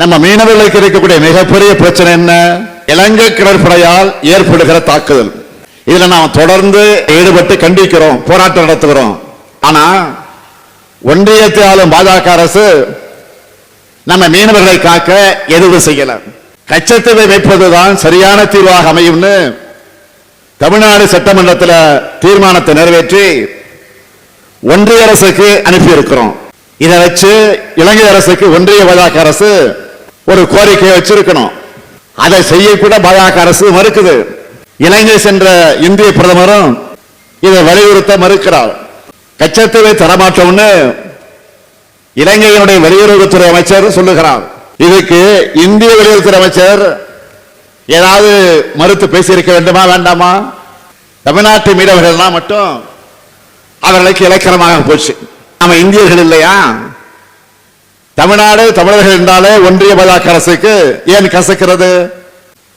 நம்ம மீனவர்களுக்கு இருக்கக்கூடிய மிகப்பெரிய பிரச்சனை என்ன? இலங்கை கடற்படையால் ஏற்படுகிற தாக்குதல். இதுல நாம் தொடர்ந்து ஈடுபட்டு கண்டிக்கிறோம் போராட்டம் நடத்துகிறோம். ஆனா ஒன்றியத்தை ஆளும் பாஜக அரசு நம்ம மீனவர்களை காக்க எதுவும் செய்யல. கச்சத்தீவை வைப்பதுதான் சரியான தீர்வாக அமையும்னு தமிழ்நாடு சட்டமன்றத்தில் தீர்மானத்தை நிறைவேற்றி ஒன்றிய அரசுக்கு அனுப்பி இருக்கிறோம் இதை வச்சு இலங்கை அரசுக்கு ஒன்றிய பாஜக அரசு ஒரு கோரிக்கையை வச்சிருக்கணும். அதை செய்யக்கூட பாஜக அரசு மறுக்குது. இலங்கை சென்ற இந்திய பிரதமரும் இதை வலியுறுத்த மறுக்கிறார். கச்சத்தீவை தரமாட்டோம்னு இலங்கையினுடைய வெளியுறவுத்துறை அமைச்சர் சொல்லுகிறார். இதுக்கு இந்திய வெளியுறவுத்துறை அமைச்சர் ஏதாவது மறுத்து பேசியிருக்க வேண்டுமா வேண்டாமா? தமிழ்நாட்டு மீனவர்கள்லாம் மட்டும் அவர்களுக்கு இலக்கணமாக போச்சு. நாம இந்தியர்கள் இல்லையா? தமிழ்நாடு தமிழர்கள் என்றாலே ஒன்றிய பாஜக அரசுக்கு ஏன் கசக்கிறது?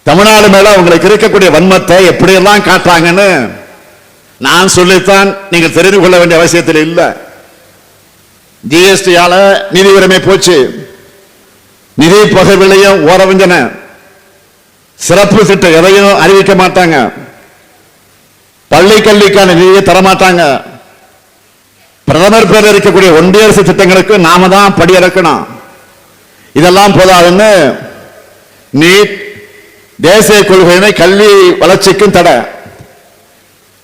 தமிழ்நாடு மேல உங்களுக்கு இருக்கக்கூடிய வன்மத்தை எப்படியெல்லாம் காட்டுறாங்கன்னு நான் சொல்லித்தான் நீங்கள் தெரிந்து கொள்ள வேண்டிய அவசியத்தில் இல்லை. ஜிஎஸ்டியால நிதி உரிமை போச்சு. நிதி பகிர்விலையும் ஓரவிஞ்சன. சிறப்பு திட்டம் எதையும் அறிவிக்க மாட்டாங்க. பள்ளி கல்விக்கான நிதியை தரமாட்டாங்க. பிரதமர் பேர் இருக்கக்கூடிய ஒன்றிய அரசு திட்டங்களுக்கு நாம தான் படி இறக்கணும். இதெல்லாம் போதாதுன்னு நீட் தேசிய கொள்கையினை கல்வி வளர்ச்சிக்கும் தடை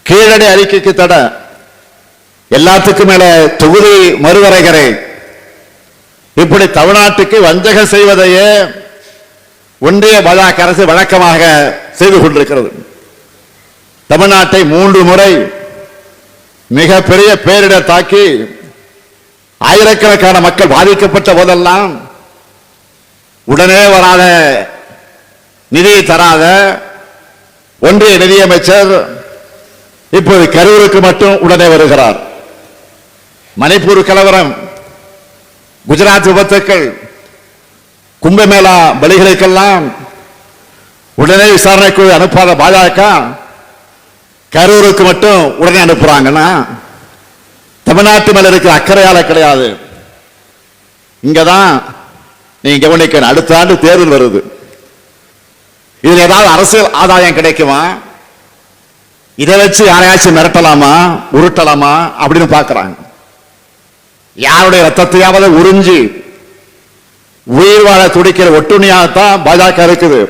கீழடி அறிக்கைக்கு தடை. எல்லாத்துக்கும் மேல தொகுதி மறுவரைகரை இப்படி தமிழ்நாட்டுக்கு வஞ்சகம் செய்வதையே ஒன்றிய பாஜக அரசு வழக்கமாக செய்து கொண்டிருக்கிறது. தமிழ்நாட்டை மூன்று முறை மிகப்பெரிய பேரிடர் தாக்கி ஆயிரக்கணக்கான மக்கள் பாதிக்கப்பட்ட போதெல்லாம் உடனே வராத நிதியை தராத ஒன்றிய நிதியமைச்சர் இப்போது கரூருக்கு மட்டும் உடனே வருகிறார். மணிப்பூர் கலவரம் குஜராத் விபத்துக்கள் கும்பமேளா பலிகளுக்கெல்லாம் உடனே விசாரணைக்கு அனுப்பாத பாஜக கரூருக்கு மட்டும் உடனே அனுப்புறாங்கன்னா தமிழ்நாட்டு மேல இருக்கிற அக்கறையால கிடையாது. இங்கதான் நீங்க கவனிக்கணும். அடுத்த ஆண்டு தேர்தல் வருது. இதுல ஏதாவது அரசியல் ஆதாயம் கிடைக்குமா? இதை வச்சு யாரையாச்சும் மிரட்டலாமா? உருட்டலாமா? அப்படின்னு பாக்குறாங்க யாருடைய ரத்தத்தையாவது உறிஞ்சி உயிர் வாழ துடிக்கிற ஒட்டுணியாகத்தான் பாஜக இருக்குது.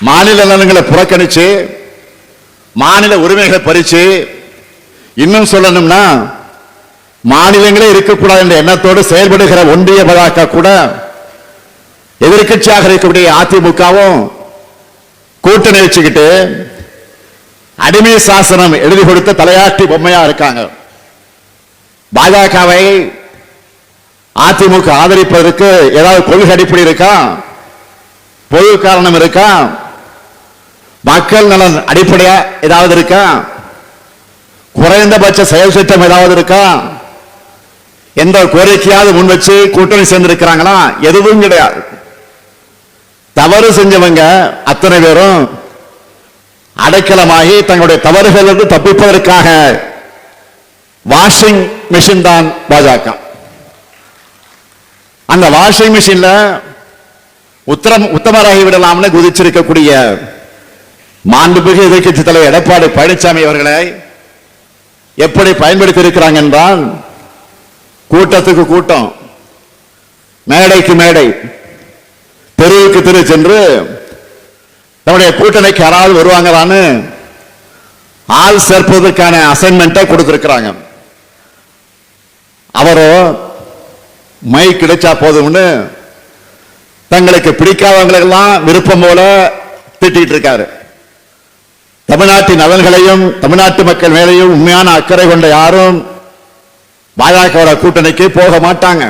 மாநில நலன்களை புறக்கணிச்சு மாநில உரிமைகளை பறிச்சு இன்னும் சொல்லணும்னா மாநிலங்களே இருக்கக்கூடாது என்ற எண்ணத்தோடு செயல்படுகிற ஒன்றிய பாஜக கூட எதிர்க்கட்சியாக இருக்கக்கூடிய அதிமுகவும் கூட்டணி வச்சுக்கிட்டு அடிமை சாசனம் எழுதி கொடுத்த தலையாட்டி பொம்மையா இருக்காங்க. பாஜகவை அதிமுக ஆதரிப்பதற்கு ஏதாவது கொள்கை அடிப்படை இருக்கா? பொது காரணம் இருக்கா? மக்கள் நலன் அடிப்படையா ஏதாவது இருக்கா? குறைந்தபட்ச செயல் திட்டம் ஏதாவது இருக்கா? எந்த கோரிக்கையாவது முன் வச்சு கூட்டணி சேர்ந்திருக்கிறாங்களா? எதுவும் கிடையாது. தவறு செஞ்சவங்க அத்தனை பேரும் அடைக்கலமாகி தங்களுடைய தவறுகளிலிருந்து தப்பிப்பதற்காக வாஷிங் மிஷின் தான் பாஜக. அந்த வாஷிங் மிஷின்ல உத்தரம் உத்தமராகி விடலாம்னு குதிச்சிருக்கக்கூடிய மாண்புமிகு எதிர்கட்சி தலைவர் எடப்பாடி பழனிசாமி அவர்களை எப்படி பயன்படுத்தி இருக்கிறாங்க என்றால் கூட்டத்துக்கு கூட்டம் மேடைக்கு மேடை தெருவுக்கு தெரு சென்று நம்முடைய கூட்டணிக்கு யாராவது வருவாங்களான்னு ஆள் சேர்ப்பதற்கான அசைன்மெண்ட்டை கொடுத்திருக்கிறாங்க. அவரோ மை கிடைச்சா போதும்னு தங்களுக்கு பிடிக்காதவங்களெல்லாம் விருப்பம் போல திட்டிட்டு இருக்காரு. தமிழ்நாட்டின் நலன்களையும் தமிழ்நாட்டு மக்கள் மேலேயும் உண்மையான அக்கறை கொண்ட யாரும் பாஜக கூட்டணிக்கு போக மாட்டாங்க.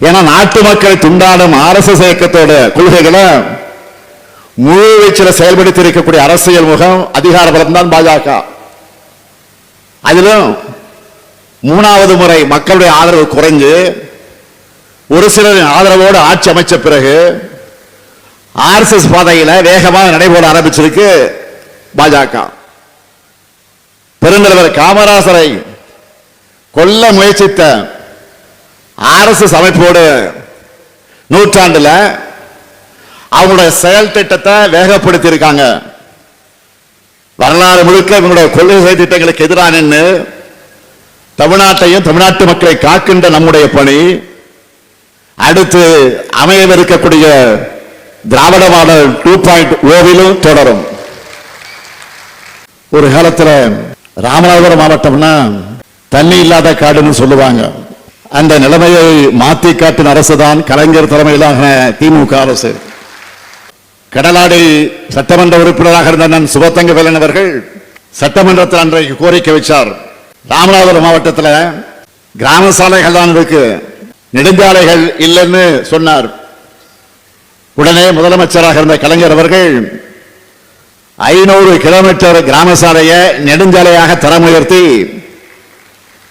ஏன்னா நாட்டு மக்களை துண்டாடும் அரசு இயக்கத்தோட கொள்கைகளை முழு வீச்சில் செயல்படுத்தி இருக்கக்கூடிய அரசியல் முகம் அதிகார பலம் தான் பாஜக. அதிலும் மூணாவது முறை மக்களுடைய ஆதரவு குறைஞ்சு ஒரு சிலரின் ஆதரவோடு ஆட்சி அமைச்ச பிறகு ஆர்எஸ்எஸ் பாதையில் வேகமாக நடைபோட ஆரம்பிச்சிருக்கு. பாஜக. பெருந்தலைவர் காமராசரை கொல்ல முயற்சித்த அரசு அமைப்போடு நூற்றாண்டுல அவங்களுடைய செயல் திட்டத்தை வேகப்படுத்தி இருக்காங்க வரலாறு முழுக்க இவங்களுடைய கொள்கை திட்டங்களுக்கு எதிராக நின்று தமிழ்நாட்டையும் தமிழ்நாட்டு மக்களை காக்கின்ற நம்முடைய பணி அடுத்து அமையவிருக்கக்கூடிய திராவிட மாடல் டூ பாயிண்ட் ஓவிலும் தொடரும். ஒரு காலத்துல ராமநாதபுரம் மாவட்டம்னா தண்ணி இல்லாத காடுன்னு சொல்லுவாங்க. அந்த நிலைமையை மாத்தி காட்டின அரசுதான் கலைஞர் தலைமையிலான திமுக அரசு. கடலாடி சட்டமன்ற உறுப்பினராக இருந்த நான் சுபத்தங்க வேலன் அவர்கள் சட்டமன்றத்தில் அன்றைக்கு கோரிக்கை வச்சார். ராமநாதபுரம் மாவட்டத்தில் கிராம சாலைகள் தான் இருக்கு. நெடுஞ்சாலைகள் இல்லைன்னு சொன்னார். உடனே முதலமைச்சராக இருந்த கலைஞர் அவர்கள் ஐநூறு கிலோமீட்டர் கிராம சாலையை நெடுஞ்சாலையாக தரம் உயர்த்தி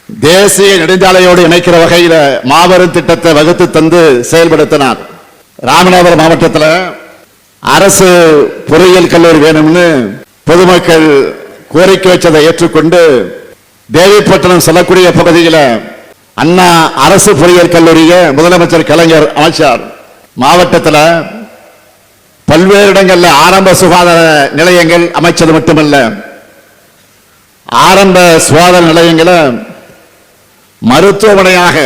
தேசிய நெடுஞ்சாலையோடு இணைக்கிற வகையில் மாபெரும் திட்டத்தை வகுத்து தந்து செயல்படுத்தினார். ராமநாதபுரம் மாவட்டத்தில் அரசு பொறியியல் கல்லூரி வேணும்னு பொதுமக்கள் கோரிக்கை வச்சதை ஏற்றுக்கொண்டு தேவிப்பட்டினம் செல்லக்கூடிய பகுதியில் அண்ணா அரசு பொறியியல் கல்லூரியை முதலமைச்சர் கலைஞர் அமைச்சார். மாவட்டத்தில் பல்வேறு இடங்கள்ல ஆரம்ப சுகாதார நிலையங்கள் அமைச்சது மட்டுமல்ல. ஆரம்ப சுகாதார நிலையங்களை மருத்துவமனையாக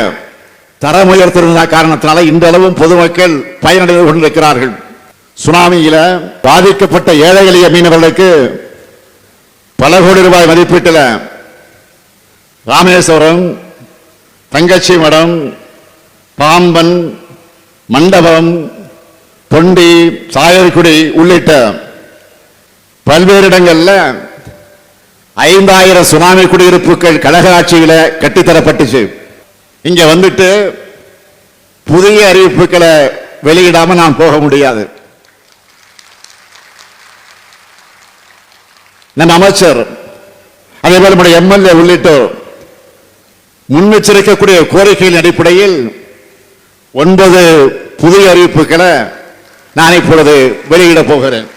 தரம் உயர்த்திருந்த காரணத்தினால இன்றளவும் பொதுமக்கள் பயனடைந்து கொண்டிருக்கிறார்கள். சுனாமியில பாதிக்கப்பட்ட ஏழை எளிய மீனவர்களுக்கு பல கோடி ரூபாய் மதிப்பீட்டில் ராமேஸ்வரம் தங்கச்சி மடம் பாம்பன் மண்டபம் தொண்டி சாயர்குடி உள்ளிட்ட பல்வேறு இடங்களில் ஐந்தாயிரம் சுனாமி குடியிருப்புகள் கழக ஆட்சியில் கட்டித்தரப்பட்டுச்சு. இங்கே வந்துட்டு புதிய அறிவிப்புகளை வெளியிடாமல் நான் போக முடியாது. நம்ம அமைச்சர் அதே போல நம்முடைய எம்எல்ஏ உள்ளிட்டோர் முன்னெச்சரிக்கக்கூடிய கோரிக்கையின் அடிப்படையில் ஒன்பது புதிய அறிவிப்புகளை நான் இப்பொழுது வெளியிட போகிறேன்.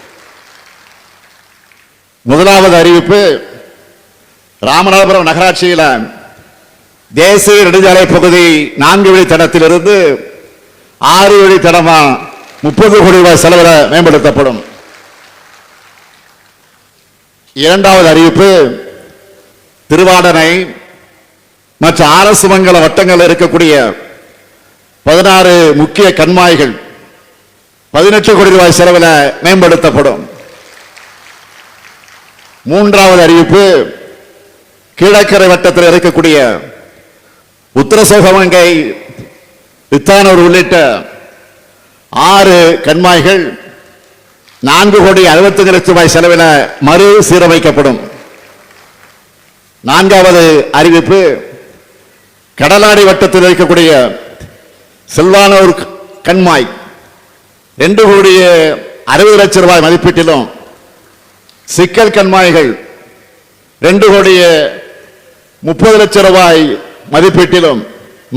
முதலாவது அறிவிப்பு ராமநாதபுரம் நகராட்சியில் தேசிய நெடுஞ்சாலை பகுதி நான்கு வழி தடத்திலிருந்து ஆறு வழி தடமா முப்பது கோடி ரூபாய் செலவில் மேம்படுத்தப்படும். இரண்டாவது அறிவிப்பு திருவாடனை மற்ற அரசு மங்கல வட்டங்கள் இருக்கக்கூடிய பதினாறு முக்கிய கண்மாய்கள் பதினெட்டு கோடி ரூபாய் செலவில் மேம்படுத்தப்படும். மூன்றாவது அறிவிப்பு கீழக்கரை வட்டத்தில் இருக்கக்கூடிய உத்தர சிவகங்கை வித்தானூர் உள்ளிட்ட ஆறு கண்மாய்கள் நான்கு கோடி அறுபத்தஞ்சு லட்சம் ரூபாய் செலவில் மறு சீரமைக்கப்படும். நான்காவது அறிவிப்பு கடலாடி வட்டத்தில் இருக்கக்கூடிய செல்வானூர் கண்மாய். ரெண்டு கோடிய அறுபது லட்சம் ரூபாய் மதிப்பீட்டிலும் சிக்கல் கண்மாய்கள் ரெண்டு கோடிய முப்பது லட்சம் ரூபாய் மதிப்பீட்டிலும்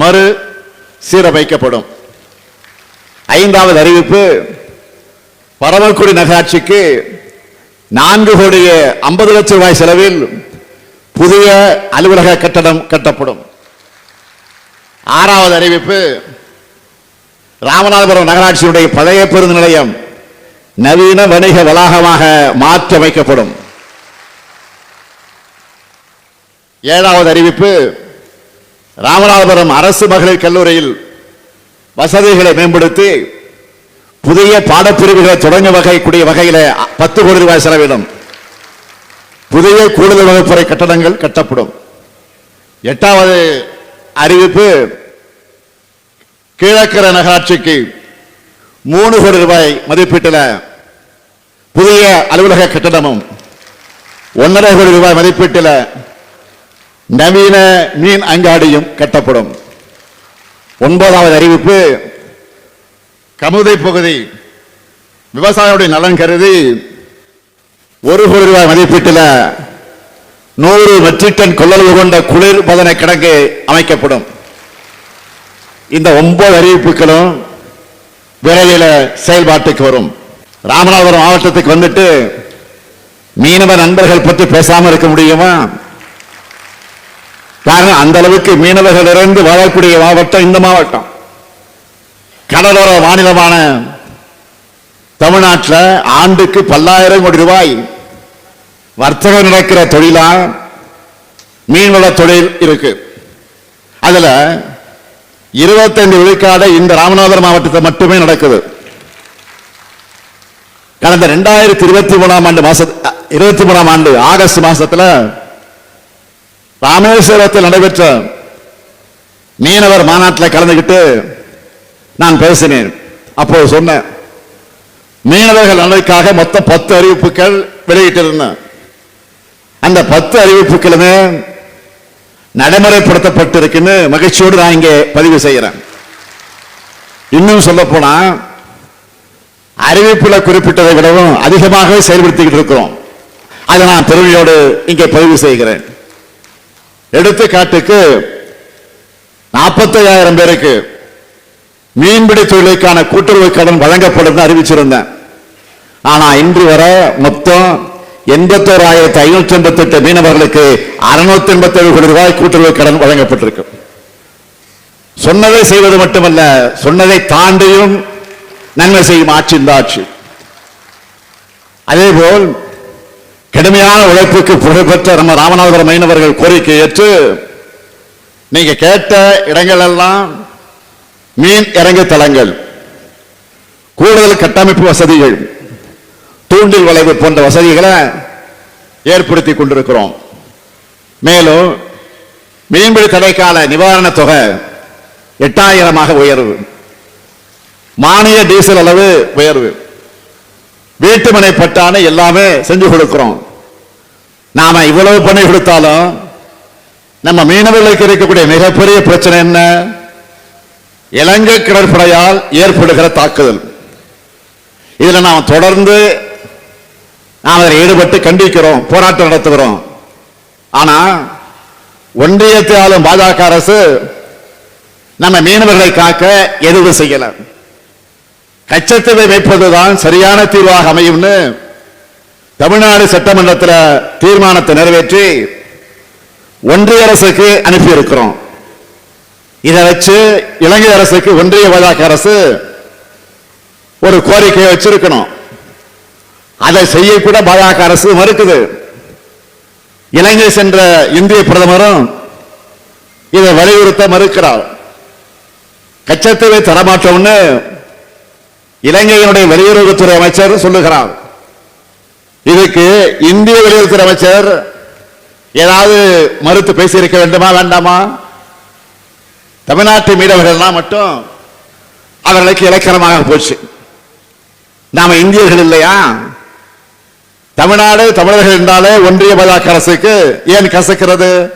மறு சீரமைக்கப்படும். ஐந்தாவது அறிவிப்பு பரமக்குடி நகராட்சிக்கு நான்கு கோடிய ஐம்பது லட்சம் ரூபாய் செலவில் புதிய அலுவலக கட்டடம் கட்டப்படும். ஆறாவது அறிவிப்பு ராமநாதபுரம் நகராட்சியுடைய பழைய பேருந்து நிலையம் நவீன வணிக வளாகமாக மாற்றமைக்கப்படும் ஏழாவது அறிவிப்பு ராமநாதபுரம் அரசு மகளிர் கல்லூரியில் வசதிகளை மேம்படுத்தி புதிய பாடப்பிரிவுகளை தொடங்க வகைக்கூடிய வகையில் பத்து கோடி ரூபாய் செலவிடும். புதிய கூடுதல் வகுப்பறை கட்டடங்கள் கட்டப்படும். எட்டாவது அறிவிப்பு கீழக்கரை நகராட்சிக்கு மூணு கோடி ரூபாய் மதிப்பீட்டில் புதிய அலுவலக கட்டடமும் ஒன்றரை கோடி ரூபாய் மதிப்பீட்டில் நவீன மீன் அங்காடியும் கட்டப்படும். ஒன்பதாவது அறிவிப்பு கமுதை பகுதி விவசாயிகளுடைய நலன் கருதி ஒரு கோடி ரூபாய் மதிப்பீட்டில் நூறு மெட்ரிக் டன் கொள்ளளவு கொண்ட குளிர் பதன கிடங்கு அமைக்கப்படும். இந்த ஒன்பது அறிவிப்புகளும் விரைவில் செயல்பாட்டுக்கு வரும். ராமநாதபுரம் மாவட்டத்துக்கு வந்துட்டு மீனவ நண்பர்கள் பற்றி பேசாமல் இருக்க முடியுமா? காரணம் அந்த அளவுக்கு மீனவர்கள் இருந்து வாழக்கூடிய மாவட்டம் இந்த மாவட்டம். கடலோர மாநிலமான தமிழ்நாட்டில் ஆண்டுக்கு பல்லாயிரம் கோடி ரூபாய் வர்த்தகம் நடக்கிற தொழிலா மீன்வள தொழில் இருக்கு. அதில் இருபத்தைந்து விழுக்காடு இந்த ராமநாதபுரம் மாவட்டத்தில் மட்டுமே நடக்குது. கடந்த ரெண்டாயிரத்தி இருபத்தி மூணாம் ஆண்டு மாச இருபத்தி மூணாம் ஆண்டு ஆகஸ்ட் மாசத்துல ராமேஸ்வரத்தில் நடைபெற்ற மீனவர் மாநாட்டில் கலந்துக்கிட்டு நான் பேசினேன். அப்போ சொன்னேன் மீனவர்கள் நலனுக்காக மொத்தம் பத்து அறிவிப்புகள் வெளியிட்டிருந்தேன். அந்த பத்து அறிவிப்புகளுமே நடைமுறைப்படுத்தப்பட்டிருக்குன்னு மகிழ்ச்சியோடு நான் இங்கே பதிவு செய்கிறேன். இன்னும் சொல்ல போனா அறிவிப்புல குறிப்பிட்டதை விடவும் அதிகமாக செயல்படுத்திக்கிட்டு இருக்கிறோம். அதை நான் பெருமையோடு இங்கே பதிவு செய்கிறேன். எடுத்துக்காட்டுக்கு நாற்பத்தையாயிரம் பேருக்கு மீன்பிடி தொழிலுக்கான கூட்டுறவு கடன் வழங்கப்படும் அறிவிச்சிருந்தேன். ஆனா இன்று வரை மொத்தம் எண்பத்தோராயிரத்தி ஐநூற்றி எண்பத்தி எட்டு மீனவர்களுக்கு அறுநூத்தி எண்பத்தி ஏழு கோடி ரூபாய் கூட்டுறவு கடன் வழங்கப்பட்டிருக்கு. சொன்னதை செய்வது மட்டுமல்ல சொன்னதை தாண்டியும் நன்மை செய்யும் ஆட்சி இந்த ஆட்சி. அதேபோல் கடுமையான உழைப்புக்கு புகழ்பெற்ற நம்ம ராமநாதபுரம் மீனவர்கள் கோரிக்கை ஏற்று நீங்க கேட்ட இடங்கள் எல்லாம் மீன் இறங்கு தளங்கள் கூடுதல் கட்டமைப்பு வசதிகள் தூண்டில் வளைவு போன்ற வசதிகளை ஏற்படுத்தி கொண்டிருக்கிறோம். மேலும் மீன்பிடி தடைக்கால நிவாரண தொகை எட்டாயிரமாக உயர்வு. மானிய டீசல் அளவு உயர்வு. வீட்டுமனை பட்டான எல்லாமே செஞ்சு கொடுக்கிறோம். நாம இவ்வளவு பண்ணி கொடுத்தாலும் நம்ம மீனவர்களுக்கு இருக்கக்கூடிய மிகப்பெரிய பிரச்சனை என்ன? இலங்கை கடற்படையால் ஏற்படுகிற தாக்குதல். இதில் நாம் தொடர்ந்து நாம் அதில் ஈடுபட்டு கண்டிக்கிறோம் போராட்டம் நடத்துகிறோம். ஆனா ஒன்றியத்தை ஆளும் பாஜக அரசு நம்ம மீனவர்களை காக்க எதுவும் செய்யல. கச்சத்தீவை வைப்பதுதான் சரியான தீர்வாக அமையும்னு தமிழ்நாடு சட்டமன்றத்தில் தீர்மானத்தை நிறைவேற்றி ஒன்றிய அரசுக்கு அனுப்பியிருக்கிறோம். இதை வச்சு இலங்கை அரசுக்கு ஒன்றிய பாஜக அரசு ஒரு கோரிக்கையை வச்சிருக்கணும். அதை செய்யக்கூட பாஜக அரசு மறுக்குது. இலங்கை சென்ற இந்திய பிரதமரும் இதை வலியுறுத்த மறுக்கிறார். கச்சத்தீவை தரமாட்டோம்னு இலங்கையினுடைய வெளியுறவுத்துறை அமைச்சர் சொல்லுகிறார். இதுக்கு இந்திய வெளியுறவுத்துறை அமைச்சர் ஏதாவது மறுத்து பேசியிருக்க வேண்டுமா வேண்டாமா? தமிழ்நாட்டு மீனவர்கள்லாம் மட்டும் அவர்களுக்கு இலக்கணமாக போச்சு. நாம இந்தியர்கள் இல்லையா? தமிழ்நாடு தமிழர்கள் என்றாலே ஒன்றிய பாஜக அரசுக்கு ஏன் கசக்கிறது?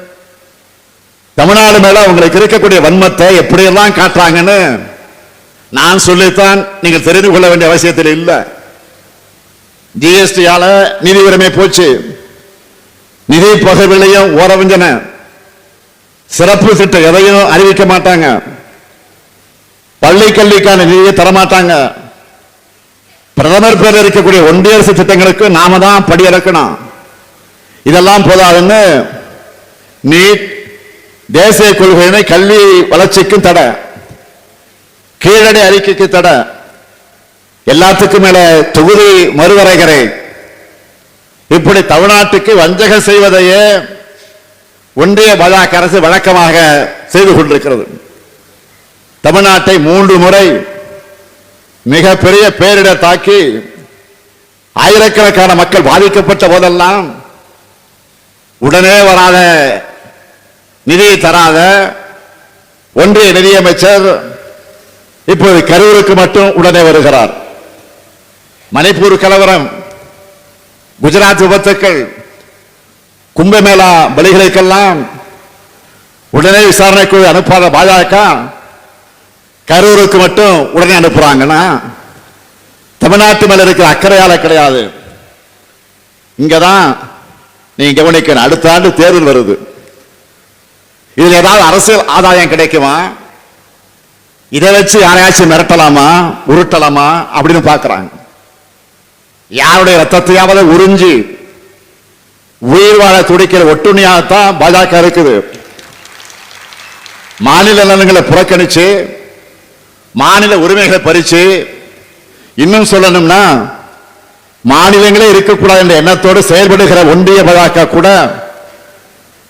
தமிழ்நாடு மேல உங்களுக்கு இருக்கக்கூடிய வன்மத்தை எப்படியெல்லாம் காட்டுறாங்கன்னு நான் சொல்லித்தான் நீங்கள் தெரிந்து கொள்ள வேண்டிய அவசியத்தில் இல்லை. ஜிஎஸ்டியால நிதி உரிமை போச்சு. நிதி பகிர்விலையும் ஓரவிஞ்சன. சிறப்பு திட்டம் எதையும் அறிவிக்க மாட்டாங்க. பள்ளி கல்விக்கான நிதியை தரமாட்டாங்க. பிரதமர் பேர் இருக்கக்கூடிய ஒன்றிய அரசு திட்டங்களுக்கு நாம தான் படி இறக்கணும் இதெல்லாம் போதாதுன்னு நீட் தேசிய கொள்கையினை கல்வி வளர்ச்சிக்கும் தடை. கீழடி அறிக்கைக்கு தடை. எல்லாத்துக்கும் மேல தொகுதி மறுவரைகரை இப்படி தமிழ்நாட்டுக்கு வஞ்சகம் செய்வதையே ஒன்றிய பாஜக அரசு வழக்கமாக செய்து கொண்டிருக்கிறது. தமிழ்நாட்டை மூன்று முறை மிகப்பெரிய பேரிடர் தாக்கி ஆயிரக்கணக்கான மக்கள் பாதிக்கப்பட்ட போதெல்லாம் உடனே வராத நிதியை தராத ஒன்றிய நிதியமைச்சர் இப்போது கரூருக்கு மட்டும் உடனே வருகிறார். மணிப்பூர் கலவரம் குஜராத் விபத்துக்கள் கும்பமேளா பலிகளுக்கெல்லாம் உடனே விசாரணைக்குழு அனுப்பாத பாஜக கரூருக்கு மட்டும் உடனே அனுப்புறாங்கன்னா தமிழ்நாட்டு மேல இருக்கிற அக்கறையால கிடையாது. இங்கதான் நீங்க கவனிக்கணும் அடுத்த ஆண்டு தேர்தல் வருது. இதுல ஏதாவது அரசியல் ஆதாயம் கிடைக்குமா? இதை வச்சு யாரையாச்சும் மிரட்டலாமா உருட்டலாமா அப்படின்னு பாக்குறாங்க யாருடைய ரத்தத்தையாவது உறிஞ்சி உயிர் வாழ துடிக்கிற ஒட்டுணியாகத்தான் பாஜக இருக்குது. மாநில நலன்களை புறக்கணிச்சு மாநில உரிமைகளை பறிச்சு இன்னும் சொல்லணும்னா மாநிலங்களே இருக்கக்கூடாது என்ற எண்ணத்தோடு செயல்படுகிற ஒன்றிய பாஜக கூட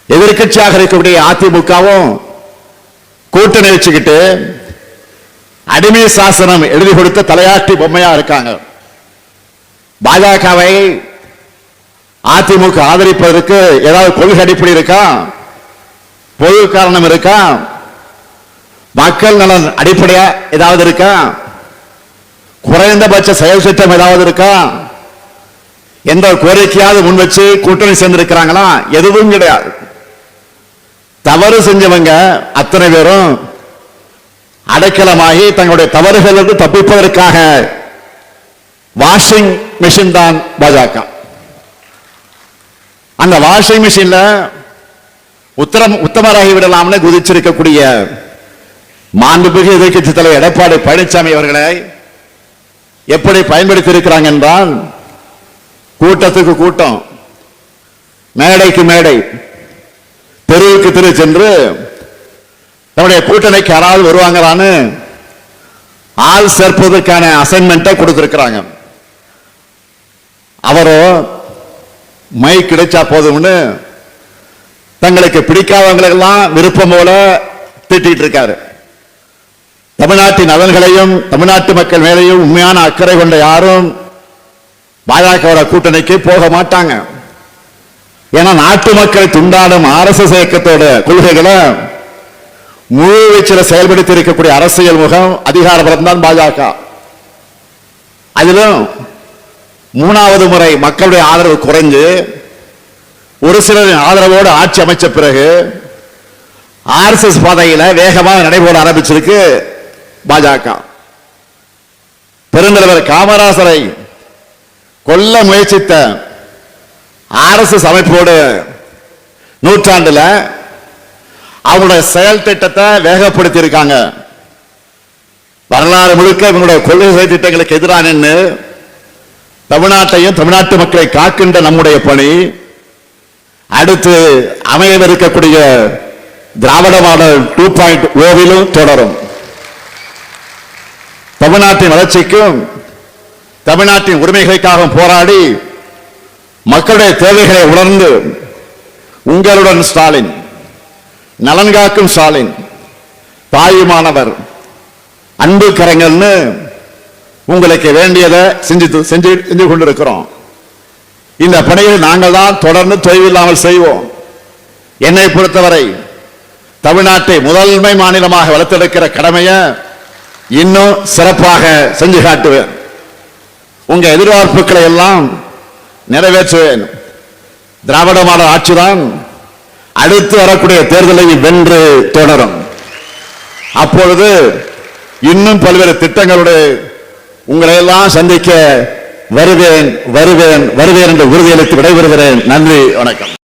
எதிர்க்கட்சியாக இருக்கக்கூடிய அதிமுகவும் கூட்டணி வச்சுக்கிட்டு அடிமை சாசனம் எழுதி கொடுத்த தலையாட்டி பொம்மையா இருக்காங்க. பாஜகவை அதிமுக ஆதரிப்பதற்கு ஏதாவது கொள்கை அடிப்படை இருக்கா? பொது காரணம் இருக்கா? மக்கள் நலன் அடிப்படையா ஏதாவது இருக்கா? குறைந்தபட்ச செயல் திட்டம் ஏதாவது இருக்கா? எந்த கோரிக்கையாவது முன் வச்சு கூட்டணி சேர்ந்திருக்கிறாங்களா? எதுவும் கிடையாது. தவறு செஞ்சவங்க அத்தனை பேரும் அடைக்கலமாகி தங்களுடைய தவறுகளிலிருந்து தப்பிப்பதற்காக வாஷிங் மிஷின் தான் பாஜக. அந்த வாஷிங் மிஷின்ல உத்தரம் உத்தமராகி விடலாம்னு குதிச்சிருக்கக்கூடிய மாண்புமிகு எதிர்கட்சி தலைவர் எடப்பாடி பழனிசாமி அவர்களை எப்படி பயன்படுத்தி இருக்கிறாங்க என்றால் கூட்டத்துக்கு கூட்டம் மேடைக்கு மேடை தெருவுக்கு தெரு சென்று நம்முடைய கூட்டணிக்கு யாராவது வருவாங்களான்னு ஆள் சேர்ப்பதற்கான அசைன்மெண்ட்டை கொடுத்திருக்கிறாங்க. அவரோ மைக் கிடைச்சா போதும்னு தங்களுக்கு பிடிக்காதவங்களெல்லாம் விருப்பம் போல திட்டிட்டு இருக்காரு. தமிழ்நாட்டின் நலன்களையும் தமிழ்நாட்டு மக்கள் மேலேயும் உண்மையான அக்கறை கொண்ட யாரும் பாஜக கூட்டணிக்கு போக மாட்டாங்க. ஏன்னா நாட்டு மக்கள் துண்டாடும் அரசு இயக்கத்தோட கொள்கைகளை முழு வீச்சில் செயல்படுத்தி இருக்கக்கூடிய அரசியல் முகம் அதிகாரபுரம் தான் பாஜக. அதிலும் மூணாவது முறை மக்களுடைய ஆதரவு குறைஞ்சு ஒரு சிலரின் ஆதரவோடு ஆட்சி அமைச்ச பிறகு ஆர்எஸ்எஸ் பாதையில் வேகமாக நடைபெற ஆரம்பிச்சிருக்கு பாஜக. பெருந்தலைவர் காமராசரை கொல்ல முயற்சித்த ஆர்எஸ்எஸ் அமைப்போடு நூற்றாண்டுல அவங்களுடைய செயல் திட்டத்தை வேகப்படுத்தி இருக்காங்க வரலாறு முழுக்க இவங்களுடைய கொள்கை திட்டங்களுக்கு எதிராக நின்று தமிழ்நாட்டையும் தமிழ்நாட்டு மக்களை காக்கின்ற நம்முடைய பணி அடுத்து அமையவிருக்கக்கூடிய திராவிட மாடல் டூ பாயிண்ட் ஓவிலும் தொடரும். தமிழ்நாட்டின் வளர்ச்சிக்கும் தமிழ்நாட்டின் உரிமைகளுக்காக போராடி மக்களுடைய தேவைகளை உணர்ந்து உங்களுடன் ஸ்டாலின் நலன் காக்கும் ஸ்டாலின் தாயுமானவர் அன்பு கரங்கள்னு உங்களுக்கு வேண்டியதை செஞ்சு செஞ்சு செஞ்சு கொண்டிருக்கிறோம். இந்த பணியை நாங்கள் தான் தொடர்ந்து தொய்வில்லாமல் செய்வோம். என்னை பொறுத்தவரை தமிழ்நாட்டை முதன்மை மாநிலமாக வளர்த்தெடுக்கிற கடமையை இன்னும் சிறப்பாக செஞ்சு காட்டுவேன். உங்க எதிர்பார்ப்புகளை எல்லாம் நிறைவேற்றுவேன். திராவிட மாடல் ஆட்சிதான். அடுத்து வரக்கூடிய தேர்தலை வென்று தொடரும். அப்பொழுது இன்னும் பல்வேறு திட்டங்களோடு உங்களை எல்லாம் சந்திக்க வருவேன் வருவேன் வருவேன் என்று உறுதியளித்து விடைபெறுகிறேன். நன்றி வணக்கம்.